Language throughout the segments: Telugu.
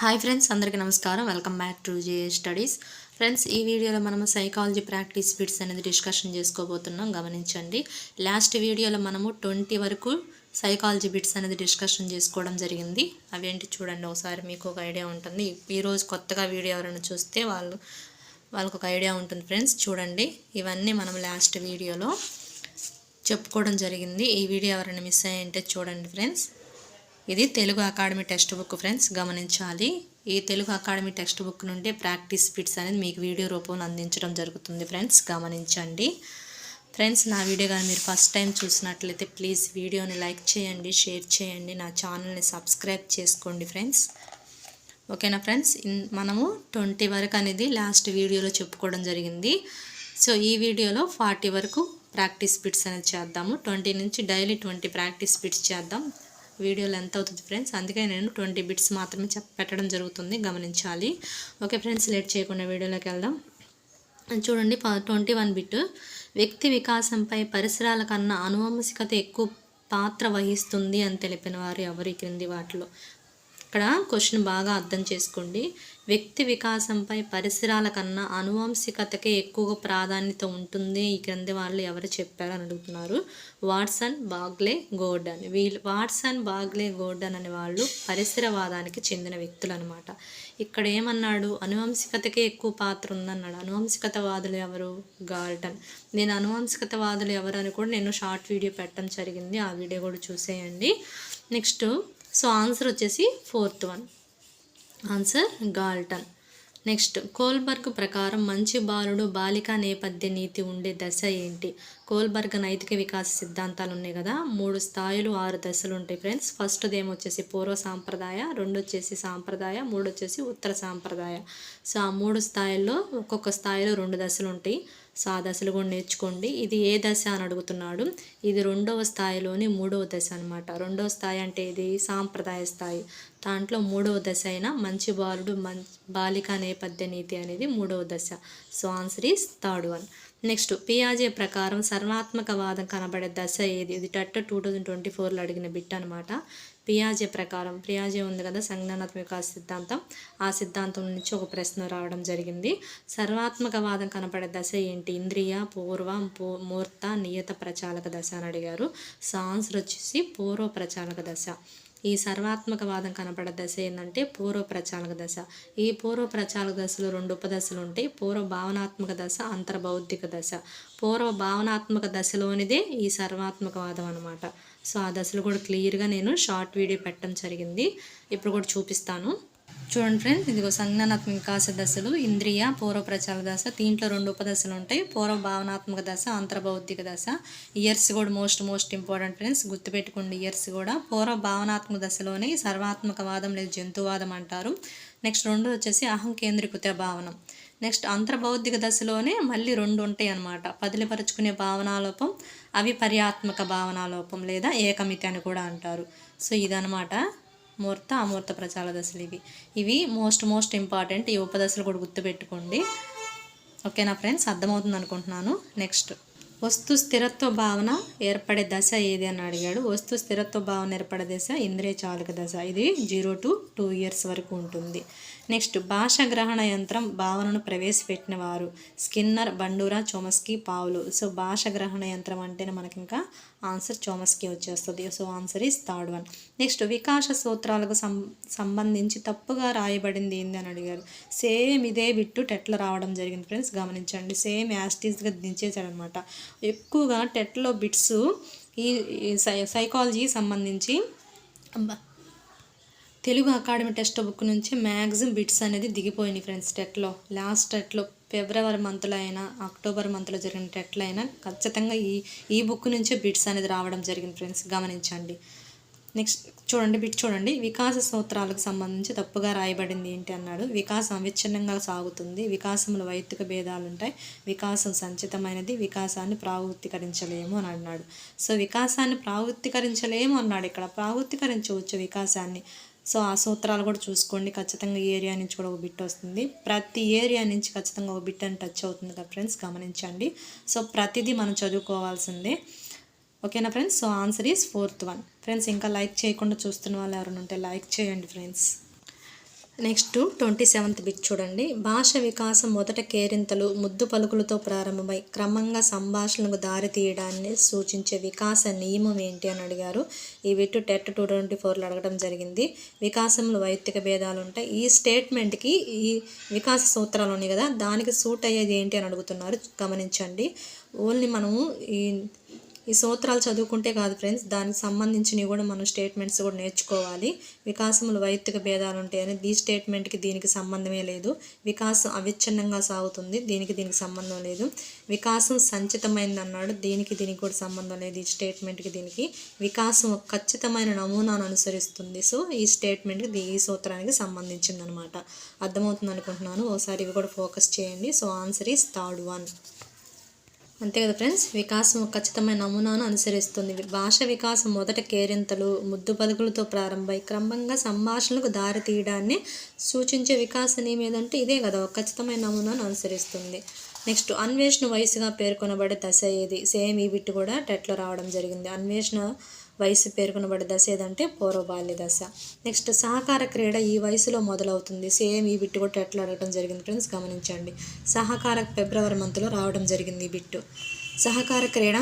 హాయ్ ఫ్రెండ్స్ అందరికీ నమస్కారం. Welcome back to J studies. Friends ఈ వీడియోలో మనము సైకాలజీ ప్రాక్టీస్ బిట్స్ అనేది డిస్కషన్ చేసుకోబోతున్నాం. గమనించండి. లాస్ట్ వీడియోలో మనము ట్వంటీ వరకు సైకాలజీ బిట్స్ అనేది డిస్కషన్ చేసుకోవడం జరిగింది. అవేంటి చూడండి ఒకసారి మీకు ఒక ఐడియా ఉంటుంది. ఈరోజు కొత్తగా వీడియో ఎవరైనా చూస్తే వాళ్ళు వాళ్ళకు ఒక ఐడియా ఉంటుంది ఫ్రెండ్స్. చూడండి. ఇవన్నీ మనం లాస్ట్ వీడియోలో చెప్పుకోవడం జరిగింది. ఈ వీడియో ఎవరైనా మిస్ అయ్యంటే చూడండి ఫ్రెండ్స్. ఇది Telugu academy text book friends గమనించాలి. ఈ తెలుగు అకాడమీ టెక్స్ట్ బుక్ నుండి ప్రాక్టీస్ బిట్స్ అనేది మీకు వీడియో రూపంలో అందించడం జరుగుతుంది ఫ్రెండ్స్ గమనించండి. ఫ్రెండ్స్ నా వీడియో కానీ మీరు ఫస్ట్ టైం చూసినట్లయితే ప్లీజ్ వీడియోని లైక్ చేయండి షేర్ చేయండి నా ఛానల్ని సబ్స్క్రైబ్ చేసుకోండి ఫ్రెండ్స్. ఓకేనా ఫ్రెండ్స్? ఇన్- మనము ట్వంటీ వరకు అనేది లాస్ట్ వీడియోలో చెప్పుకోవడం జరిగింది. సో ఈ వీడియోలో ఫార్టీ వరకు ప్రాక్టీస్ బిట్స్ అనేది చేద్దాము. ట్వంటీ నుంచి డైలీ ట్వంటీ ప్రాక్టీస్ బిట్స్ చేద్దాం. వీడియోలో ఎంత అవుతుంది ఫ్రెండ్స్ అందుకే నేను ట్వంటీ బిట్స్ మాత్రమే పెట్టడం జరుగుతుంది. గమనించాలి. ఓకే ఫ్రెండ్స్ లేట్ చేయకుండా వీడియోలోకి వెళ్దాం. చూడండి ట్వంటీ వన్ బిట్ వ్యక్తి వికాసంపై పరిసరాల కన్నా అనువంశికత ఎక్కువ పాత్ర వహిస్తుంది అని తెలిపిన వారు ఎవరు క్రింది వాటిలో? ఇక్కడ క్వశ్చన్ బాగా అర్థం చేసుకోండి. వ్యక్తి వికాసంపై పరిసరాల కన్నా అనువంశికతకే ఎక్కువగా ప్రాధాన్యత ఉంటుంది. ఈ క్రింది వాళ్ళు ఎవరు చెప్పారని అడుగుతున్నారు. Watson Bagley Gordon. వీళ్ళు వాట్సన్ బాగ్లే గోర్డన్ అనే వాళ్ళు పరిసరవాదానికి చెందిన వ్యక్తులు అనమాట ఇక్కడ ఏమన్నాడు? అనువంశికతకే ఎక్కువ పాత్ర ఉందన్నాడు. అనువంశికతవాదులు ఎవరు? గార్డన్. నేను అనువంశికతవాదులు ఎవరు అని కూడా నేను షార్ట్ వీడియో పెట్టడం జరిగింది. ఆ వీడియో కూడా చూసేయండి. నెక్స్ట్ సో ఆన్సర్ వచ్చేసి fourth one. Answer Galton. Next Kohlberg ప్రకారం మంచి బాలుడు బాలిక నేపథ్య నీతి ఉండే దశ ఏంటి? కోల్బర్గ్ నైతిక వికాస సిద్ధాంతాలు ఉన్నాయి కదా మూడు స్థాయిలు ఆరు దశలు ఉంటాయి ఫ్రెండ్స్. ఫస్ట్ది ఏమొచ్చేసి పూర్వ సాంప్రదాయ రెండు వచ్చేసి సాంప్రదాయ మూడు వచ్చేసి ఉత్తర సాంప్రదాయ. సో ఆ మూడు స్థాయిల్లో ఒక్కొక్క స్థాయిలో రెండు దశలు ఉంటాయి. సో ఆ దశలు కూడా నేర్చుకోండి. ఇది ఏ దశ అని అడుగుతున్నాడు. ఇది రెండవ స్థాయిలోని మూడవ దశ అనమాట రెండవ స్థాయి అంటే ఇది సాంప్రదాయ స్థాయి. దాంట్లో మూడవ దశ అయిన మంచి బాలుడు మం బాలిక నేపథ్య నీతి అనేది మూడవ దశ. So answer is third one. Next పియాజే ప్రకారం సర్వాత్మకవాదం కనబడే దశ ఏది? ఇది టట్ టూ థౌజండ్ ట్వంటీ ఫోర్లో అడిగిన బిట్ అనమాట పియాజే ప్రకారం పియాజే ఉంది కదా సంజ్ఞానాత్మక సిద్ధాంతం. ఆ సిద్ధాంతం నుంచి ఒక ప్రశ్న రావడం జరిగింది. సర్వాత్మకవాదం కనపడే దశ ఏంటి? ఇంద్రియ పూర్వ మూర్త నియత ప్రచాలక దశ అని అడిగారు. సాన్సర్ వచ్చేసి పూర్వ ప్రచాలక దశ. ఈ సర్వాత్మకవాదం కనపడే దశ ఏంటంటే పూర్వ ప్రచాలక దశ. ఈ పూర్వ ప్రచాలక దశలో రెండు ఉపదశలు ఉంటాయి. పూర్వ భావనాత్మక దశ అంతర్బౌద్ధిక దశ. పూర్వ భావనాత్మక దశలోనిదే ఈ సర్వాత్మకవాదం అనమాట సో ఆ దశలు కూడా క్లియర్గా నేను షార్ట్ వీడియో పెట్టడం జరిగింది. ఇప్పుడు కూడా చూపిస్తాను. చూడండి ఫ్రెండ్స్ ఇదిగో సంజ్ఞానాత్మక వికాస దశలు ఇంద్రియ పూర్వ ప్రచార దశ దీంట్లో రెండు ఉపదశలు ఉంటాయి. పూర్వ భావనాత్మక దశ అంతర్బౌద్ధిక దశ. ఇయర్స్ కూడా మోస్ట్ మోస్ట్ ఇంపార్టెంట్ ఫ్రెండ్స్ గుర్తుపెట్టుకోండి ఇయర్స్ కూడా. పూర్వ భావనాత్మక దశలోనే సర్వాత్మకవాదం లేదా జంతువాదం అంటారు. నెక్స్ట్ రెండు వచ్చేసి అహం కేంద్రీకృత భావనం. నెక్స్ట్ అంతర్బౌద్ధిక దశలోనే మళ్ళీ రెండు ఉంటాయి అన్నమాట. పదిలిపరుచుకునే భావనాలోపం అవిపర్యాత్మక భావనాలోపం లేదా ఏకమితి అని కూడా అంటారు. సో ఇదనమాట మూర్త అమూర్త ప్రచార దశలు ఇవి. ఇవి మోస్ట్ మోస్ట్ ఇంపార్టెంట్ ఈ ఉపదశలు కూడా గుర్తుపెట్టుకోండి. ఓకేనా ఫ్రెండ్స్? అర్థమవుతుంది అనుకుంటున్నాను. నెక్స్ట్. వస్తు స్థిరత్వ భావన ఏర్పడే దశ ఏది అని అడిగాడు. వస్తు స్థిరత్వ భావన ఏర్పడే దశ ఇంద్రియ చాలక దశ. ఇది జీరో టు టూ ఇయర్స్ వరకు ఉంటుంది. నెక్స్ట్ భాష గ్రహణ యంత్రం భావనను ప్రవేశపెట్టినవారు స్కిన్నర్ బండూరా చోమస్కి పావులు. సో భాష గ్రహణ యంత్రం అంటేనే మనకి ఇంకా ఆన్సర్ చోమస్కి వచ్చేస్తుంది. So answer is third one. Next వికాస సూత్రాలకు సం సంబంధించి తప్పుగా రాయబడింది ఏంది అని అడిగారు. సేమ్ ఇదే బిట్టు టెట్లో రావడం జరిగింది ఫ్రెండ్స్ గమనించండి. సేమ్ యాస్టీస్గా దించేశాడు అనమాట ఎక్కువగా టెట్లో బిట్స్ ఈ ఈ సై సైకాలజీ సంబంధించి తెలుగు అకాడమీ టెక్స్ట్ బుక్ నుంచి మ్యాక్సిమం బిట్స్ అనేది దిగిపోయినాయి ఫ్రెండ్స్ టెట్లో. లాస్ట్ టెట్లో ఫిబ్రవరి మంత్లో అయినా అక్టోబర్ మంత్లో జరిగిన టెట్లో అయినా ఖచ్చితంగా ఈ ఈ బుక్ నుంచే బిట్స్ అనేది రావడం జరిగింది ఫ్రెండ్స్. గమనించండి. నెక్స్ట్ చూడండి బిట్ చూడండి. వికాస సూత్రాలకు సంబంధించి తప్పుగా రాయబడింది ఏంటి అన్నాడు. వికాసం అవిచ్ఛిన్నంగా సాగుతుంది. వికాసంలో వైయక్తిక భేదాలు ఉంటాయి వికాసం సంచితమైనది. వికాసాన్ని ప్రావృత్తికరించలేము అని అన్నాడు. సో వికాసాన్ని ప్రావృత్తికరించలేము అన్నాడు ఇక్కడ. ప్రావృత్తికరించవచ్చు వికాసాన్ని. సో ఆ సూత్రాలు కూడా చూసుకోండి. ఖచ్చితంగా ఈ ఏరియా నుంచి కూడా ఒక బిట్ వస్తుంది. ప్రతి ఏరియా నుంచి ఖచ్చితంగా ఒక బిట్ అని టచ్ అవుతుంది కదా ఫ్రెండ్స్? గమనించండి. సో ప్రతిదీ మనం చదువుకోవాల్సిందే. ఓకేనా friends? So answer is fourth one. Friends ఇంకా లైక్ చేయకుండా చూస్తున్న వాళ్ళు ఎవరైనా ఉంటే లైక్ చేయండి friends. Next twenty seventh bit చూడండి. భాష వికాసం మొదట కేరింతలు ముద్దు పలుకులతో ప్రారంభమై క్రమంగా సంభాషణకు దారి తీయడాన్ని సూచించే వికాస నియమం ఏంటి అని అడిగారు. ఈ బిట్ టెట్ టూ ట్వంటీ ఫోర్లో అడగడం జరిగింది. వికాసంలో వైయక్తిక భేదాలు ఉంటాయి. ఈ స్టేట్మెంట్కి ఈ వికాస సూత్రాలు ఉన్నాయి కదా దానికి సూట్ అయ్యేది ఏంటి అని అడుగుతున్నారు. గమనించండి. ఓన్లీ మనము ఈ ఈ సూత్రాలు చదువుకుంటే కాదు ఫ్రెండ్స్ దానికి సంబంధించినవి కూడా మనం స్టేట్మెంట్స్ కూడా నేర్చుకోవాలి. వికాసములు వైయక్తిక భేదాలు ఉంటాయని ఈ స్టేట్మెంట్కి దీనికి సంబంధమే లేదు. వికాసం అవిచ్ఛిన్నంగా సాగుతుంది దీనికి దీనికి సంబంధం లేదు. వికాసం సంచితమైంది అన్నాడు దీనికి దీనికి కూడా సంబంధం లేదు ఈ స్టేట్మెంట్కి దీనికి. వికాసం ఒక ఖచ్చితమైన నమూనాను అనుసరిస్తుంది. సో ఈ స్టేట్మెంట్కి ఈ సూత్రానికి సంబంధించింది అనమాట అర్థమవుతుంది అనుకుంటున్నాను ఒకసారి ఇవి కూడా ఫోకస్ చేయండి. So answer is third one. అంతే కదా ఫ్రెండ్స్? వికాసం ఖచ్చితమైన నమూనాను అనుసరిస్తుంది. భాష వికాసం మొదట కేరింతలు ముద్దు పలుకులతో ప్రారంభమై క్రమంగా సంభాషణలకు దారి తీయడాన్ని సూచించే వికాసం ఏమేదంటే ఇదే కదా ఒక ఖచ్చితమైన నమూనాను అనుసరిస్తుంది. నెక్స్ట్ అన్వేషణ వయసుగా పేర్కొనబడే దశ ఏది? సేమ్ ఈ బిట్ కూడా టెట్లో రావడం జరిగింది. అన్వేషణ వయసు పేర్కొనబడే దశ ఏదంటే పూర్వబాల్య దశ. నెక్స్ట్ సహకార క్రీడ ఈ వయసులో మొదలవుతుంది. సేమ్ ఈ బిట్టు కూడా ఎట్లా అడగడం జరిగింది ఫ్రెండ్స్ గమనించండి. సహకార ఫిబ్రవరి మంత్లో రావడం జరిగింది ఈ బిట్టు. సహకార క్రీడ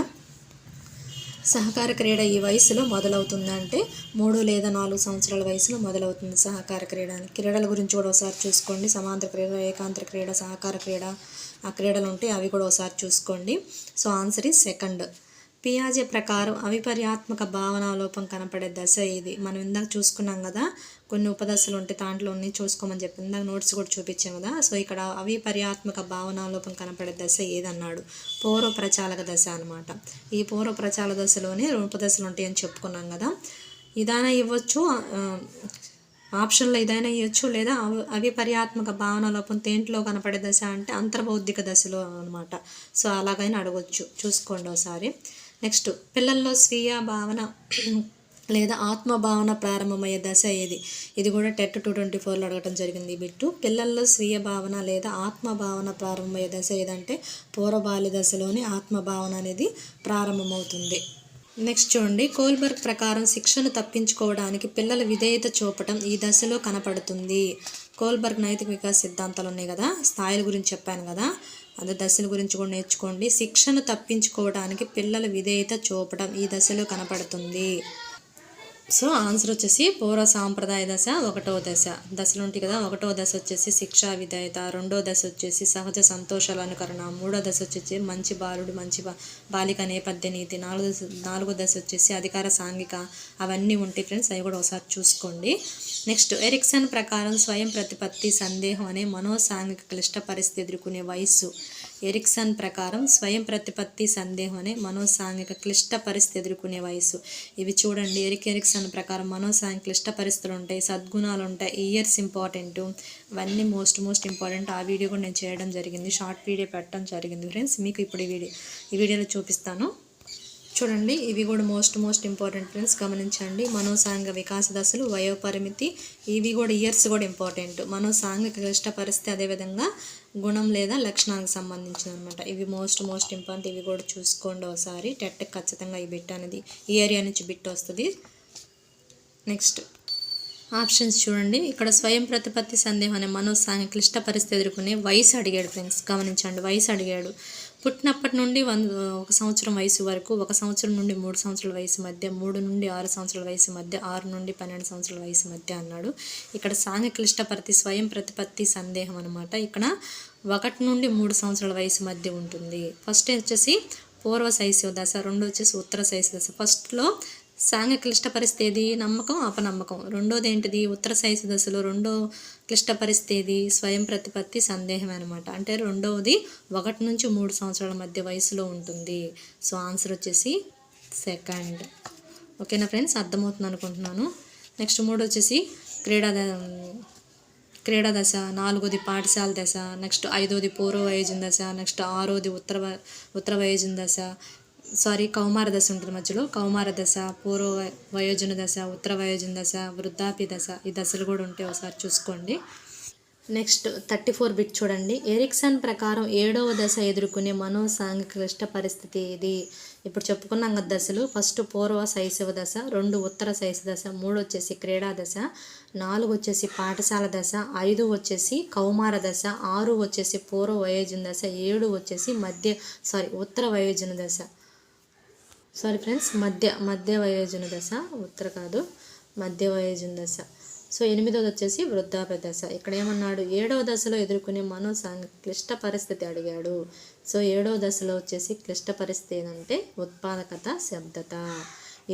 సహకార క్రీడ ఈ వయసులో మొదలవుతుందంటే మూడు లేదా నాలుగు సంవత్సరాల వయసులో మొదలవుతుంది సహకార క్రీడ క్రీడల గురించి కూడా ఒకసారి చూసుకోండి. సమాంతర క్రీడ ఏకాంతర క్రీడ సహకార క్రీడ ఆ క్రీడలు ఉంటాయి అవి కూడా ఒకసారి చూసుకోండి. So answer is second. పియాజే ప్రకారం అవిపర్యాత్మక భావనాలోపం కనపడే దశ ఇది మనం ఇందాక చూసుకున్నాం కదా కొన్ని ఉపదశలు ఉంటే దాంట్లో ఉన్నాయి చూసుకోమని చెప్పి ఇందాక నోట్స్ కూడా చూపించాం కదా సో ఇక్కడ అవిపర్యాత్మక భావనాలోపం కనపడే దశ ఏదన్నాడు? పూర్వ ప్రచాలక దశ అనమాట ఈ పూర్వ ప్రచాల దశలోనే ఉపదశలు ఉంటాయని చెప్పుకున్నాం కదా. ఇదైనా ఇవ్వచ్చు ఆప్షన్లో ఇదైనా ఇవ్వచ్చు లేదా అవి అవిపర్యాత్మక భావన లోపం దేంట్లో కనపడే దశ అంటే అంతర్బౌద్ధిక దశలో అనమాట సో అలాగైనా అడగొచ్చు. చూసుకోండి ఒకసారి. నెక్స్ట్ పిల్లల్లో స్వీయ భావన లేదా ఆత్మభావన ప్రారంభమయ్యే దశ ఏది? ఇది కూడా టెట్ టూ ట్వంటీ ఫోర్లో అడగటం జరిగింది ఈ బిట్టు. పిల్లల్లో స్వీయ భావన లేదా ఆత్మభావన ప్రారంభమయ్యే దశ ఏదంటే పూర్వబాల్య దశలోని ఆత్మభావన అనేది ప్రారంభమవుతుంది. నెక్స్ట్ చూడండి కోల్బర్గ్ ప్రకారం శిక్షను తప్పించుకోవడానికి పిల్లల విధేయత చూపటం ఈ దశలో కనపడుతుంది. కోల్బర్గ్ నైతిక వికాస సిద్ధాంతాలు ఉన్నాయి కదా స్థాయిల గురించి చెప్పాను కదా. అదే దశల గురించి కూడా నేర్చుకోండి. శిక్షను తప్పించుకోవడానికి పిల్లల విధేయత చూపడం ఈ దశలో కనపడుతుంది. సో ఆన్సర్ వచ్చేసి పూర్వ సాంప్రదాయ దశ ఒకటో దశ. దశలు ఉంటాయి కదా ఒకటో దశ వచ్చేసి శిక్షా విధేయత. రెండో దశ వచ్చేసి సహజ సంతోషాల అనుకరణ. మూడో దశ వచ్చేసి మంచి బాలుడు మంచి బాలిక నేపథ్య నీతి. నాలుగో దశ నాలుగో దశ వచ్చేసి అధికార సాంఘిక. అవన్నీ ఉంటాయి ఫ్రెండ్స్ అవి కూడా ఒకసారి చూసుకోండి. నెక్స్ట్ ఎరిక్సన్ ప్రకారం స్వయం ప్రతిపత్తి సందేహం అనే మనోసాంఘిక క్లిష్ట పరిస్థితి ఎదుర్కొనే వయస్సు. ఎరిక్సన్ ప్రకారం స్వయం ప్రతిపత్తి సందేహం అనే మనోసాంఘిక క్లిష్ట పరిస్థితి ఎదుర్కొనే వయస్సు. ఇవి చూడండి. ఎరిక్ ఎరిక్సన్ ప్రకారం మనోసాంఘిక క్లిష్ట పరిస్థితులు ఉంటాయి సద్గుణాలు ఉంటాయి ఇయర్స్ ఇంపార్టెంట్. ఇవన్నీ మోస్ట్ మోస్ట్ ఇంపార్టెంట్. ఆ వీడియో కూడా నేను చేయడం జరిగింది. షార్ట్ వీడియో పెట్టడం జరిగింది. ఫ్రెండ్స్ మీకు ఇప్పుడు ఈ వీడియో ఈ వీడియోలో చూపిస్తాను. చూడండి ఇవి కూడా మోస్ట్ మోస్ట్ ఇంపార్టెంట్ ఫ్రెండ్స్ గమనించండి. మనోసాంఘిక వికాస దశలు వయోపరిమితి ఇవి కూడా ఇయర్స్ కూడా ఇంపార్టెంట్ మనోసాంఘిక క్లిష్ట పరిస్థితి అదేవిధంగా గుణం లేదా లక్షణాలకు సంబంధించిన అనమాట ఇవి మోస్ట్ మోస్ట్ ఇంపార్టెంట్ ఇవి కూడా చూసుకోండి ఒకసారి. టెట్ ఖచ్చితంగా ఈ బిట్ అనేది ఈ ఏరియా నుంచి బిట్ వస్తుంది. నెక్స్ట్ ఆప్షన్స్ చూడండి. ఇక్కడ స్వయం ప్రతిపత్తి సందేహం అనే మనోసాంఘిక క్లిష్ట పరిస్థితి ఎదుర్కొనే వయసు అడిగాడు ఫ్రెండ్స్ గమనించండి. వయసు అడిగాడు. పుట్టినప్పటి నుండి వన్ ఒక సంవత్సరం వయసు వరకు ఒక సంవత్సరం నుండి మూడు సంవత్సరాల వయసు మధ్య మూడు నుండి ఆరు సంవత్సరాల వయసు మధ్య ఆరు నుండి పన్నెండు సంవత్సరాల వయసు మధ్య అన్నాడు. ఇక్కడ సాంఘ క్లిష్టపరితి స్వయం ప్రతిపత్తి సందేహం అనమాట ఇక్కడ ఒకటి నుండి మూడు సంవత్సరాల వయసు మధ్య ఉంటుంది. ఫస్ట్ వచ్చేసి పూర్వ శైశవ దశ రెండు వచ్చేసి ఉత్తర శైశవ దశ. ఫస్ట్లో సాంఘ క్లిష్ట పరిస్థితి నమ్మకం అపనమ్మకం. రెండోది ఏంటిది ఉత్తర శైశవ దశలో రెండో క్లిష్ట పరిస్థితి స్వయం ప్రతిపత్తి సందేహం అనమాట అంటే రెండవది ఒకటి నుంచి మూడు సంవత్సరాల మధ్య వయసులో ఉంటుంది. సో ఆన్సర్ వచ్చేసి సెకండ్. ఓకేనా ఫ్రెండ్స్? అర్థమవుతుంది అనుకుంటున్నాను. నెక్స్ట్ మూడు వచ్చేసి క్రీడా క్రీడా దశ నాలుగోది పాఠశాల దశ నెక్స్ట్ ఐదోది పూర్వ వయోజన దశ నెక్స్ట్ ఆరోది ఉత్తర ఉత్తర వయోజన దశ సారీ కౌమార దశ ఉంటుంది మధ్యలో. కౌమార దశ పూర్వ వయోజన దశ ఉత్తర వయోజన దశ వృద్ధాప్య దశ ఈ దశలు కూడా ఉంటాయి ఒకసారి చూసుకోండి. నెక్స్ట్ థర్టీ ఫోర్ బిట్ చూడండి. ఎరిక్సన్ ప్రకారం ఏడవ దశ ఎదుర్కొనే మనోసాంఘిక క్లిష్ట పరిస్థితి ఇది ఇప్పుడు చెప్పుకున్నాం కదా దశలు. ఫస్ట్ పూర్వ శైశవ దశ రెండు ఉత్తర శైశ దశ మూడు వచ్చేసి క్రీడా దశ నాలుగు వచ్చేసి పాఠశాల దశ ఐదు వచ్చేసి కౌమార దశ ఆరు వచ్చేసి పూర్వ వయోజన దశ ఏడు వచ్చేసి మధ్య సారీ ఉత్తర వయోజన దశ. సారీ ఫ్రెండ్స్ మధ్య మధ్య వయోజన దశ ఉత్తర కాదు మధ్య వయోజన దశ సో ఎనిమిదవది వచ్చేసి వృద్ధాప్య దశ. ఇక్కడ ఏమన్నాడు? ఏడవ దశలో ఎదుర్కొనే మనో క్లిష్ట పరిస్థితి అడిగాడు. సో ఏడవ దశలో వచ్చేసి క్లిష్ట పరిస్థితి ఏంటంటే ఉత్పాదకత శబ్దత.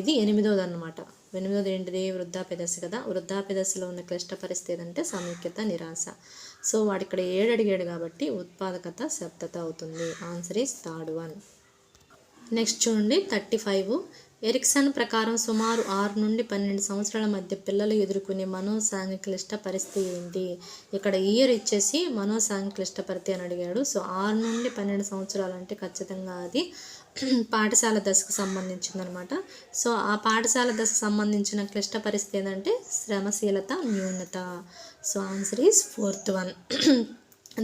ఇది ఎనిమిదవది అనమాట ఎనిమిదవది ఏంటిది? వృద్ధాప్య దశ కదా. వృద్ధాప్య దశలో ఉన్న క్లిష్ట పరిస్థితి ఏంటంటే సమైక్యత నిరాశ. సో వాడు ఇక్కడ ఏడు అడిగాడు కాబట్టి ఉత్పాదకత శబ్దత అవుతుంది. Answer is third one next చూడండి థర్టీ ఫైవ్. ఎరిక్సన్ ప్రకారం సుమారు ఆరు నుండి పన్నెండు సంవత్సరాల మధ్య పిల్లలు ఎదుర్కొనే మనోసాంఘిక్లిష్ట పరిస్థితి ఏంటి? ఇక్కడ ఇయర్ ఇచ్చేసి మనోసాంఘిక్లిష్ట పరిస్థితి అని అడిగాడు. సో ఆరు నుండి పన్నెండు సంవత్సరాలు అంటే ఖచ్చితంగా అది పాఠశాల దశకు సంబంధించిందనమాట. సో ఆ పాఠశాల దశకు సంబంధించిన క్లిష్ట పరిస్థితి ఏంటంటే శ్రమశీలత న్యూనత. So answer is fourth one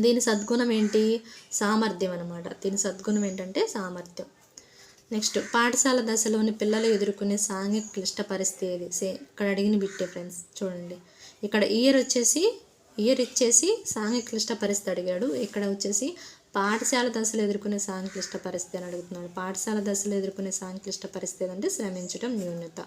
దీని సద్గుణం ఏంటి? సామర్థ్యం అనమాట. దీని సద్గుణం ఏంటంటే సామర్థ్యం. నెక్స్ట్ పాఠశాల దశలోని పిల్లలు ఎదుర్కొనే సాంఘిక క్లిష్ట పరిస్థితి ఏది? సే ఇక్కడ అడిగిన బిట్టే ఫ్రెండ్స్ చూడండి. ఇక్కడ ఇయర్ వచ్చేసి ఇయర్ ఇచ్చేసి సాంఘిక క్లిష్ట పరిస్థితి అడిగాడు. ఇక్కడ వచ్చేసి పాఠశాల దశలు ఎదుర్కొనే సాంఘిక క్లిష్ట పరిస్థితి అని అడుగుతున్నాడు. పాఠశాల దశలు ఎదుర్కొనే సాంఘిక క్లిష్ట పరిస్థితి అంటే శ్రమించడం న్యూనత.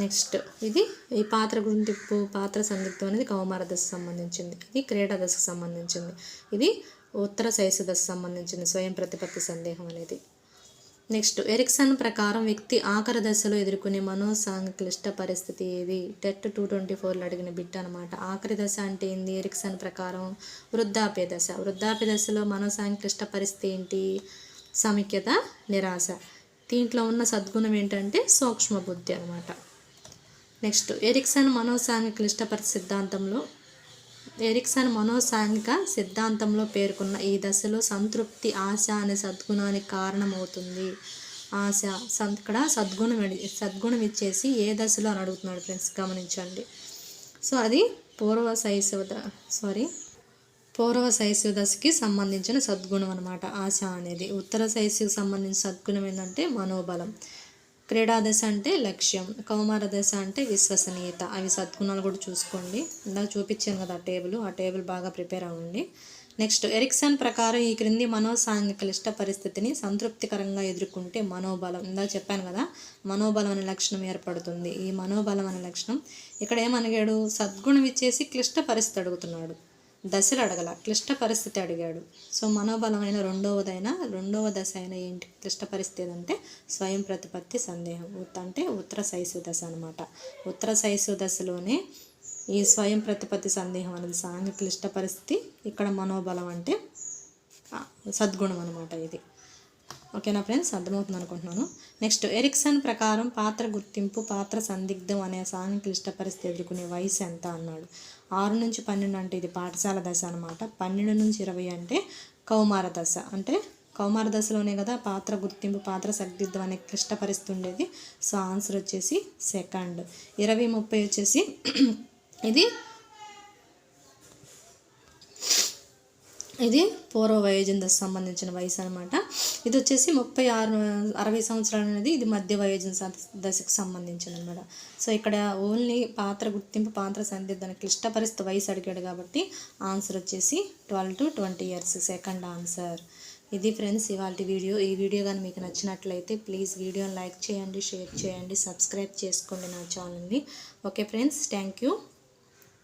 నెక్స్ట్ ఇది ఈ పాత్ర గుర్తింపు పాత్ర సందిగ్ధం అనేది కౌమార దశకు సంబంధించింది. ఇది క్రీడా దశకు సంబంధించింది. ఇది ఉత్తర శైశ దశకు సంబంధించింది. స్వయం ప్రతిపత్తి సందేహం అనేది. నెక్స్ట్ ఎరిక్సన్ ప్రకారం వ్యక్తి ఆఖరి దశలో ఎదుర్కొనే మనోసాంక్లిష్ట పరిస్థితి ఏది? టెట్ టూ ట్వంటీ ఫోర్లో అడిగిన బిట్ అనమాట ఆఖరి దశ అంటే ఏంది? ఎరిక్సన్ ప్రకారం వృద్ధాప్య దశ. వృద్ధాప్య దశలో మనోసాంక్లిష్ట పరిస్థితి ఏంటి? సమైక్యత నిరాశ. దీంట్లో ఉన్న సద్గుణం ఏంటంటే సూక్ష్మ బుద్ధి అనమాట నెక్స్ట్ ఎరిక్సన్ మనోసాంఘిక క్లిష్టపరి సిద్ధాంతంలో ఎరిక్సన్ మనోసాంఘిక సిద్ధాంతంలో పేర్కొన్న ఈ దశలో సంతృప్తి ఆశ అనే సద్గుణానికి కారణమవుతుంది. ఆశ ఇక్కడ సద్గుణం సద్గుణం ఇచ్చేసి ఏ దశలో అని అడుగుతున్నాడు ఫ్రెండ్స్ గమనించండి. సో అది పూర్వ శైశవ సారీ పూర్వ శైశవ దశకి సంబంధించిన సద్గుణం అనమాట ఆశ అనేది. ఉత్తర శైశవకి సంబంధించిన సద్గుణం ఏంటంటే మనోబలం. క్రీడాదశ అంటే లక్ష్యం కౌమార దశ అంటే విశ్వసనీయత. అవి సద్గుణాలు కూడా చూసుకోండి. ఇందాక చూపించాను కదా ఆ టేబుల్ ఆ టేబుల్ బాగా ప్రిపేర్ అవ్వండి. నెక్స్ట్ ఎరిక్సన్ ప్రకారం ఈ క్రింది మనోసాంఘిక క్లిష్ట పరిస్థితిని సంతృప్తికరంగా ఎదుర్కొంటే మనోబలం. ఇందాక చెప్పాను కదా మనోబలం అనే లక్షణం ఏర్పడుతుంది. ఈ మనోబలం అనే లక్షణం ఇక్కడ ఏమనగాడు సద్గుణం ఇచ్చేసి క్లిష్ట పరిస్థితి అడుగుతున్నాడు. దశలు అడగల. క్లిష్ట పరిస్థితి అడిగాడు. సో మనోబలమైన రెండవదైన రెండవ దశ అయిన ఏంటి? క్లిష్ట పరిస్థితి ఏదంటే స్వయం ప్రతిపత్తి సందేహం. ఉత్ అంటే ఉత్తర సైసు దశ అనమాట ఉత్తర సైసు దశలోనే ఈ స్వయం ప్రతిపత్తి సందేహం అనేది సాంఘిక క్లిష్ట పరిస్థితి ఇక్కడ మనోబలం అంటే సద్గుణం అనమాట ఇది. ఓకేనా ఫ్రెండ్స్? అర్థమవుతుంది అనుకుంటున్నాను. నెక్స్ట్ ఎరిక్సన్ ప్రకారం పాత్ర గుర్తింపు పాత్ర సందిగ్ధం అనే సాంఘిక క్లిష్ట పరిస్థితి ఎదుర్కొనే వయసు ఎంత అన్నాడు. ఆరు నుంచి పన్నెండు అంటే ఇది పాఠశాల దశ అనమాట పన్నెండు నుంచి ఇరవై అంటే కౌమార దశ. అంటే కౌమార దశలోనే కదా పాత్ర గుర్తింపు పాత్ర సందిగ్ధం అనే క్లిష్ట పరిస్థితి ఉండేది. సో ఆన్సర్ వచ్చేసి సెకండ్. ఇరవై ముప్పై వచ్చేసి ఇది ఇది పూర్వ వయోజన దశ సంబంధించిన వయసు అనమాట ఇది వచ్చేసి ముప్పై ఆరు అరవై సంవత్సరాలు అనేది ఇది మధ్య వయోజన దశకు సంబంధించింది అనమాట సో ఇక్కడ ఓన్లీ పాత్ర గుర్తింపు పాత్ర సందిగ్ధన క్లిష్ట పరిస్థితి వయసు అడిగాడు కాబట్టి ఆన్సర్ వచ్చేసి twelve to twenty years second answer. ఇది ఫ్రెండ్స్ ఇవాళ వీడియో ఈ వీడియో కానీ మీకు నచ్చినట్లయితే ప్లీజ్ వీడియోని లైక్ చేయండి షేర్ చేయండి సబ్స్క్రైబ్ చేసుకోండి నా ఛానల్ని. Okay friends thank you.